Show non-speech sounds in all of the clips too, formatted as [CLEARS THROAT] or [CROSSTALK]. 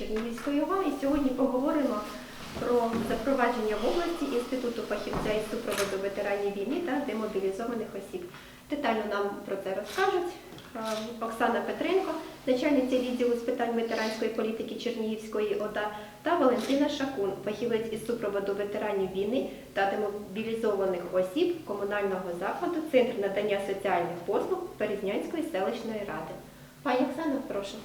Чернігівської ОВА і сьогодні поговоримо про запровадження в області Інституту фахівця із супроводу ветеранів війни та демобілізованих осіб. Детально нам про це розкажуть Оксана Петренко, начальниця відділу з питань ветеранської політики Чернігівської ОДА, та Валентина Шакун, фахівець із супроводу ветеранів війни та демобілізованих осіб комунального закладу Центр надання соціальних послуг Березнянської селищної ради. Пані Оксана, прошу.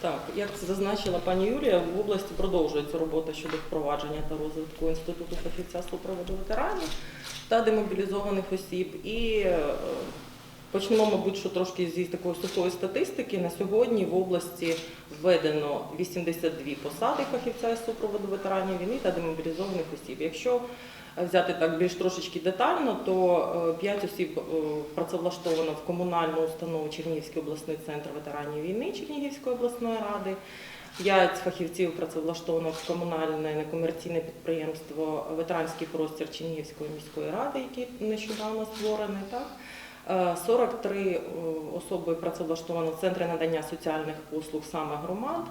Так, як зазначила пані Юлія, в області продовжується робота щодо впровадження та розвитку інституту фахівця супроводу ветеранів та демобілізованих осіб. І е, почнемо, мабуть, що трошки зі такої сухої статистики. На сьогодні в області введено 82 посади фахівця із супроводу ветеранів війни та демобілізованих осіб. Якщо взяти так більш трошечки детально, то 5 осіб е, працевлаштовано в комунальну установу Чернігівський обласний центр ветеранів війни Чернігівської обласної ради. П'ять фахівців працевлаштовано в комунальне некомерційне підприємство Ветеранський простір Чернігівської міської ради, який нещодавно створений. Е, 43 е, особи працевлаштовано в центрі надання соціальних послуг саме громад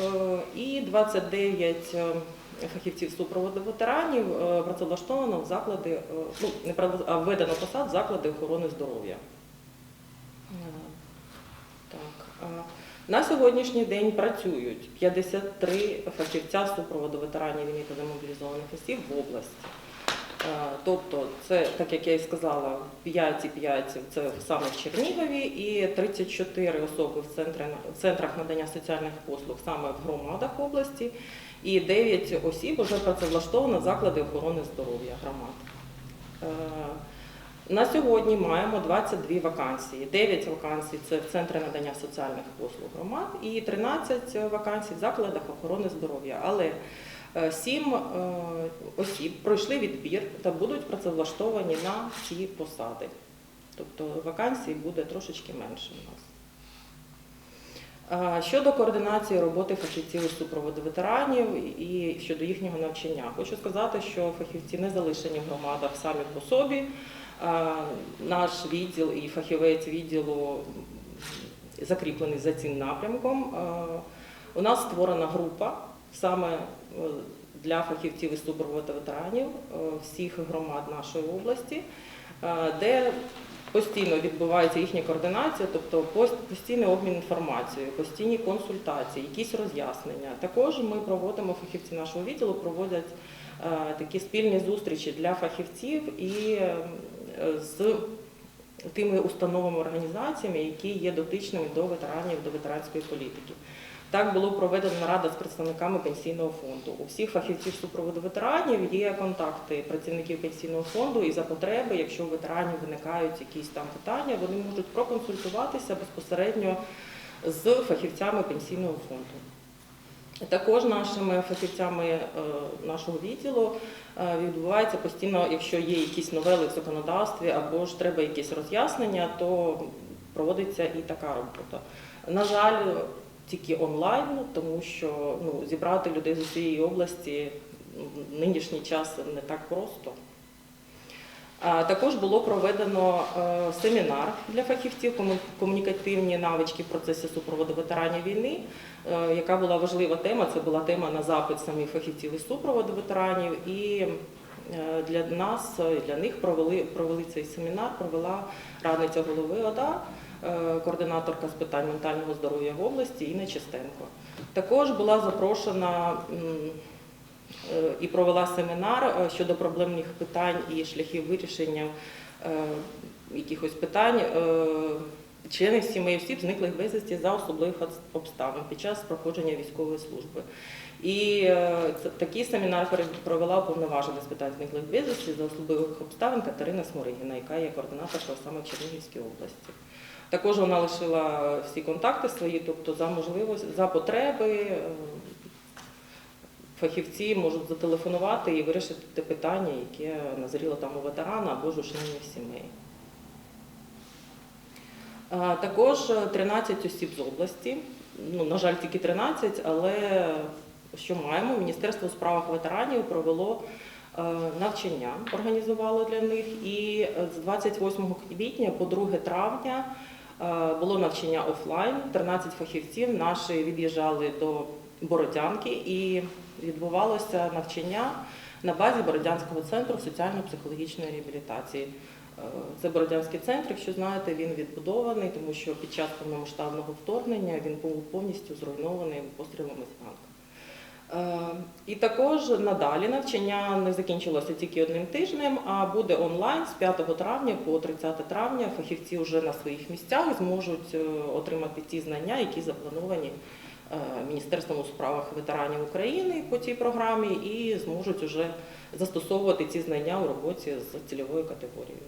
Е, і 29 е, фахівців супроводу ветеранів е, працевлаштовано в заклади, е, ну не а введено посад в заклади охорони здоров'я. Е, Так. е, На сьогоднішній день працюють 53 фахівця супроводу ветеранів та демобілізованих осіб в області. Е, Тобто, це, так як я і сказала, 5 і 5 це саме в Чернігові, і 34 особи в, центрі, в центрах надання соціальних послуг саме в громадах області, і 9 осіб вже працевлаштовано в заклади охорони здоров'я громад. Е, На сьогодні маємо 22 вакансії. 9 вакансій це в центрі надання соціальних послуг громад і 13 вакансій в закладах охорони здоров'я. Але сім е, осіб пройшли відбір та будуть працевлаштовані на ці посади. Тобто вакансій буде трошечки менше у нас. Щодо координації роботи фахівців із супроводу ветеранів і щодо їхнього навчання, хочу сказати, що фахівці не залишені в громадах самі по собі. Наш відділ і фахівець відділу закріплений за цим напрямком. У нас створена група саме е, для фахівців із супроводу ветеранів е, всіх громад нашої області, е, де постійно відбувається їхня координація, тобто постійний обмін інформацією, постійні консультації, якісь роз'яснення. Також ми проводимо фахівці нашого відділу, проводять такі спільні зустрічі для фахівців і з тими установами організаціями, які є дотичними до ветеранів, до ветеранської політики. Так було проведено нарада з представниками пенсійного фонду. У всіх фахівців супроводу ветеранів є контакти працівників пенсійного фонду і за потреби, якщо у ветеранів виникають якісь там питання, вони можуть проконсультуватися безпосередньо з фахівцями пенсійного фонду. Також нашими фахівцями е, нашого відділу е, відбувається постійно, якщо є якісь новели в законодавстві або ж треба якісь роз'яснення, то проводиться і така робота. На жаль, тільки онлайн, тому що ну, зібрати людей з усієї області в нинішній час не так просто. Також було проведено е, семінар для фахівців комунікативні навички в процесі супроводу ветеранів війни. Е, Яка була важлива тема? Це була тема на запит самих фахівців із супроводу ветеранів. І е, для нас, для них провели, провели цей семінар, провела радниця голови ОДА, координаторка з питань ментального здоров'я в області Інна Чистенко. Також була запрошена е, і провела семінар е, щодо проблемних питань і шляхів вирішення е, якихось питань е, членів сімей осіб, зниклих безвісті за особливих обставин під час проходження військової служби. І е, це- такий семінар провела уповноважена з питань зниклих безвісті за особливих обставин Катерина Сморигіна, яка є координаторкою саме в Чернігівській області. Також вона лишила всі контакти свої, тобто за можливості, за потреби е, фахівці можуть зателефонувати і вирішити те питання, яке назріло там у ветерана або ж у членів сімей. Також е, 13 осіб з області, ну, на жаль, тільки 13, але що маємо? Міністерство у справах ветеранів провело е, навчання, організувало для них, і з 28 квітня по 2 травня Було навчання офлайн. 13 фахівців наші від'їжджали до Бородянки і відбувалося навчання на базі Бородянського центру соціально-психологічної реабілітації. Е, Це Бородянський центр, якщо знаєте, він відбудований, тому що під час повномасштабного вторгнення він був повністю зруйнований пострілами з танка. Е, І також надалі навчання не закінчилося тільки одним тижнем, а буде онлайн з 5 травня по 30 травня. Фахівці вже на своїх місцях зможуть е, отримати ті знання, які заплановані е, Міністерством у справах ветеранів України по цій програмі, і зможуть вже застосовувати ці знання у роботі з цільовою категорією.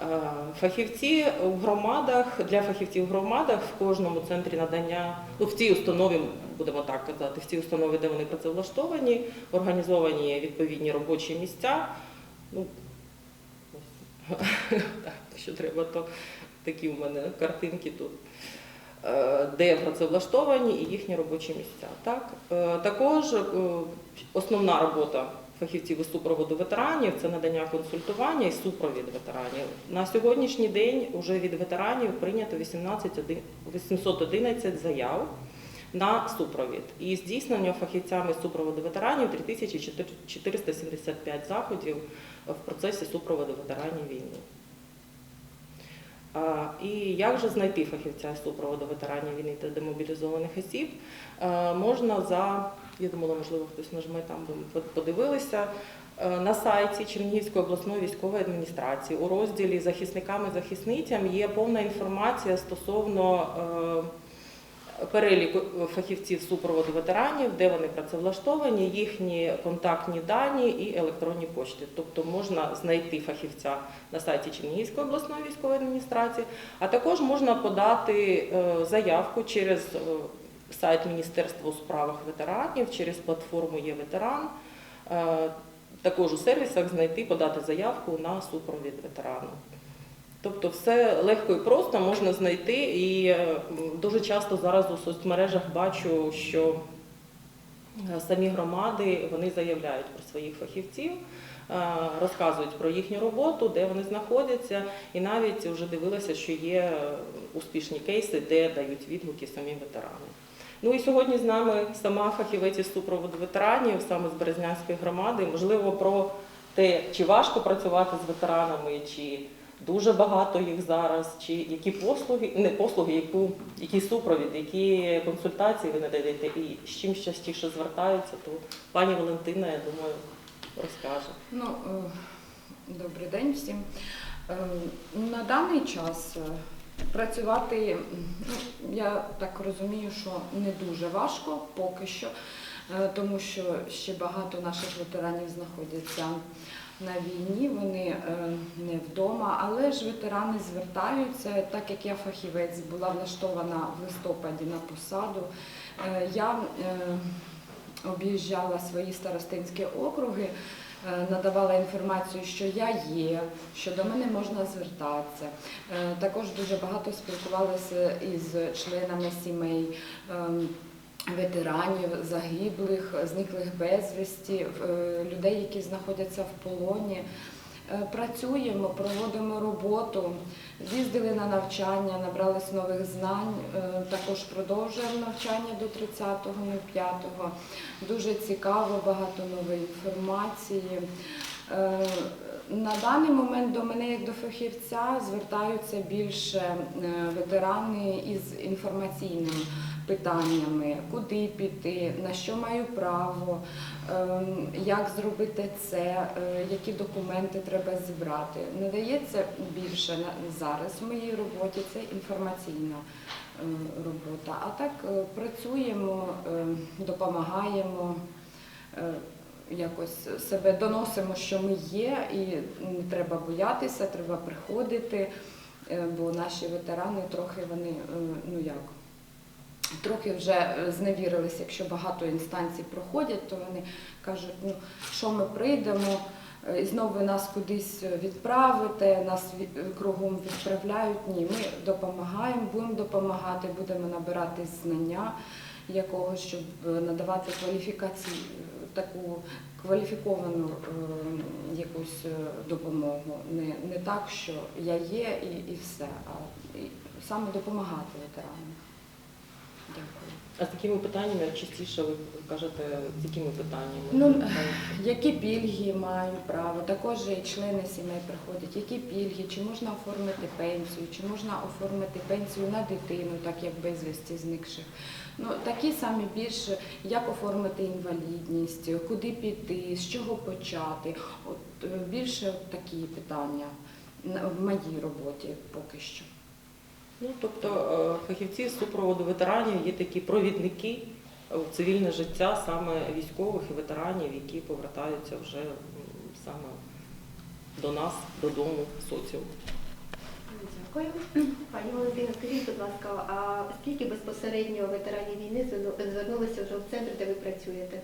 Е, Фахівці в громадах для фахівців в громадах в кожному центрі надання, ну в цій установі, будемо так казати, в цій установі, де вони працевлаштовані, організовані відповідні робочі місця. Ну, [LAUGHS] так, якщо треба, то такі в мене картинки тут. Е, Де працевлаштовані і їхні робочі місця. Так? Е, Також основна робота фахівців із супроводу ветеранів це надання консультування і супровід ветеранів. На сьогоднішній день вже від ветеранів прийнято 18 811 заяв на супровід. І здійснення фахівцями супроводу ветеранів 3475 заходів в процесі супроводу ветеранів війни. І як же знайти фахівця супроводу ветеранів війни та демобілізованих осіб? Можна за, я думала, можливо, хтось нажме там, ми подивилися. Е, На сайті Чернігівської обласної військової адміністрації у розділі захисникам і захисницям є повна інформація стосовно е, переліку фахівців супроводу ветеранів, де вони працевлаштовані, їхні контактні дані і електронні почти. Тобто можна знайти фахівця на сайті Чернігівської обласної військової адміністрації, а також можна подати е, заявку через е, сайт Міністерства у справах ветеранів, через платформу є ветеран. Е, Також у сервісах знайти, подати заявку на супровід ветерану. Тобто все легко і просто можна знайти, і е, дуже часто зараз у соцмережах бачу, що е, самі громади вони заявляють про своїх фахівців, е, розказують про їхню роботу, де вони знаходяться, і навіть вже дивилася, що є успішні кейси, де дають відгуки самі ветерани. Ну і сьогодні з нами сама фахівець із супроводу ветеранів, саме з Березнянської громади, можливо, про те, чи важко працювати з ветеранами, чи дуже багато їх зараз, чи які послуги, не послуги, яку, який супровід, які консультації ви надаєте, і з чим частіше звертаються, то пані Валентина, я думаю, розкаже. Ну, е, добрий день всім. Е, На даний час е, працювати, ну, я так розумію, що не дуже важко поки що, е, тому що ще багато наших ветеранів знаходяться на війні, вони е, не вдома, але ж ветерани звертаються, так як я фахівець була влаштована в листопаді на посаду. е, Я об'їжджала свої старостинські округи, надавала інформацію, що я є, що до мене можна звертатися. Е, Також дуже багато спілкувалася із членами сімей. ем, Ветеранів, загиблих, зниклих безвісті, е, людей, які знаходяться в полоні. Е, Працюємо, проводимо роботу, з'їздили на навчання, набрались нових знань, е, також продовжуємо навчання до 30.05. Дуже цікаво, багато нової інформації. Е, На даний момент до мене, як до фахівця, звертаються більше ветерани із інформаційними питаннями, куди піти, на що маю право, ем, як зробити це, е, які документи треба зібрати. Надається більше зараз в моїй роботі це інформаційна е, робота. А так е, працюємо, допомагаємо. Якось себе доносимо, що ми є, і не треба боятися, треба приходити, бо наші ветерани трохи вони, ну як, трохи вже е, зневірилися, якщо багато інстанцій проходять, то вони кажуть, ну що ми прийдемо, е, і знову ви нас кудись відправите, нас кругом відправляють. Ні, ми допомагаємо, будемо допомагати, будемо набирати знання. якогось, щоб е, надавати кваліфікацію, е, таку кваліфіковану е, якусь е, допомогу. Не, не так, що я є і, і все, а і саме допомагати ветеранам. Дякую. А з якими питаннями частіше ви кажете, з якими питаннями? Ну, [LAUGHS] Які пільги маю право? Також і члени сімей приходять. Які пільги? Чи можна оформити пенсію? Чи можна оформити пенсію на дитину, так як безвісті зникших? Ну такі самі більше, як оформити інвалідність, куди піти, з чого почати? От е, більше такі питання в моїй роботі поки що. Ну, тобто е, фахівці з супроводу ветеранів є такі провідники в цивільне життя саме військових і ветеранів, які повертаються вже саме до нас, додому, в соціум. Дякую. Пані Валентина, скажіть, будь ласка, а скільки безпосередньо ветеранів війни звернулися вже в центр, де ви працюєте?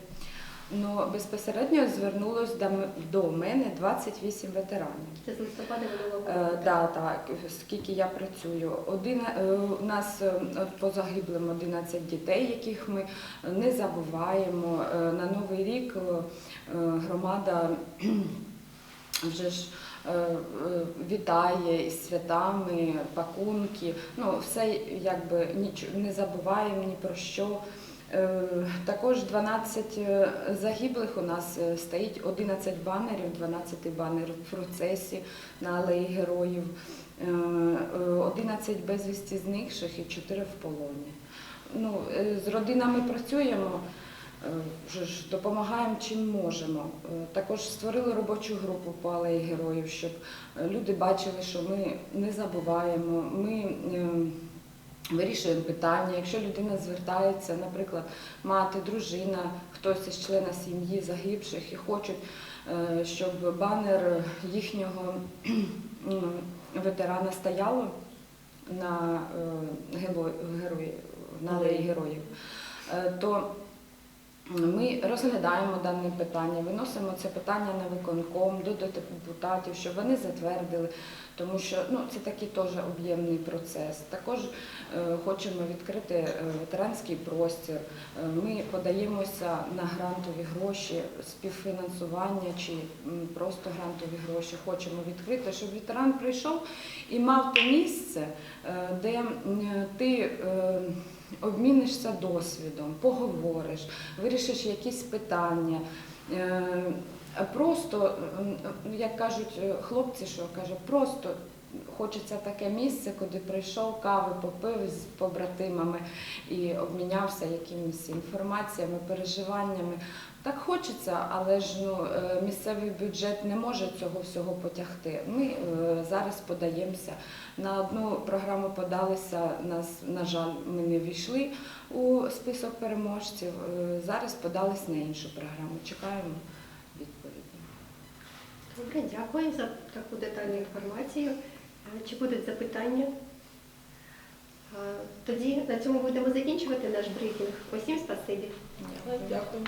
Ну безпосередньо звернулось до до мене 28 ветеранів. Це з листопада минулого Е, року? да, так, скільки я працюю. Один, е, у нас е, по загиблим 11 дітей, яких ми не забуваємо. Е, На Новий рік е, е, громада [CLEARS THROAT] вже ж е, е, вітає із святами, пакунки. Ну, все якби ніч, не забуваємо ні про що. Е, Також 12 е, загиблих у нас е, стоїть 11 банерів, 12 банер в процесі на алеї героїв, е, е, 11 безвісті зникших і 4 в полоні. Ну, з родинами працюємо, допомагаємо чим можемо. Також створили робочу групу по алеї героїв, щоб люди бачили, що ми не забуваємо. Ми е, Вирішуємо питання. Якщо людина звертається, наприклад, мати, дружина, хтось із члена сім'ї загибших і хочуть, е, щоб банер їхнього [CLEARS THROAT] ветерана стояло на е, герої, на алеї героїв, е, то ми розглядаємо дане питання, виносимо це питання на виконком до депутатів, щоб вони затвердили, тому що ну, це такий теж об'ємний процес. Також е, хочемо відкрити е, ветеранський простір. Е, Ми подаємося на грантові гроші, співфінансування чи просто грантові гроші. Хочемо відкрити, щоб ветеран прийшов і мав те місце, е, де ти. е, Обмінишся досвідом, поговориш, вирішиш якісь питання. Е, Просто, як кажуть е, хлопці, що каже, просто хочеться таке місце, куди прийшов, кави попив з побратимами і обмінявся якимись інформаціями, переживаннями. Так хочеться, але ж ну, е, місцевий бюджет не може цього всього потягти. Ми е, зараз подаємося. На одну програму подалися, нас, на жаль, ми не війшли у список переможців. Е, Зараз подались на іншу програму. Чекаємо відповіді. Добре, дякую за таку детальну інформацію. Чи будуть запитання? Тоді на цьому будемо закінчувати наш брифінг. Усім спасибі. Дякую.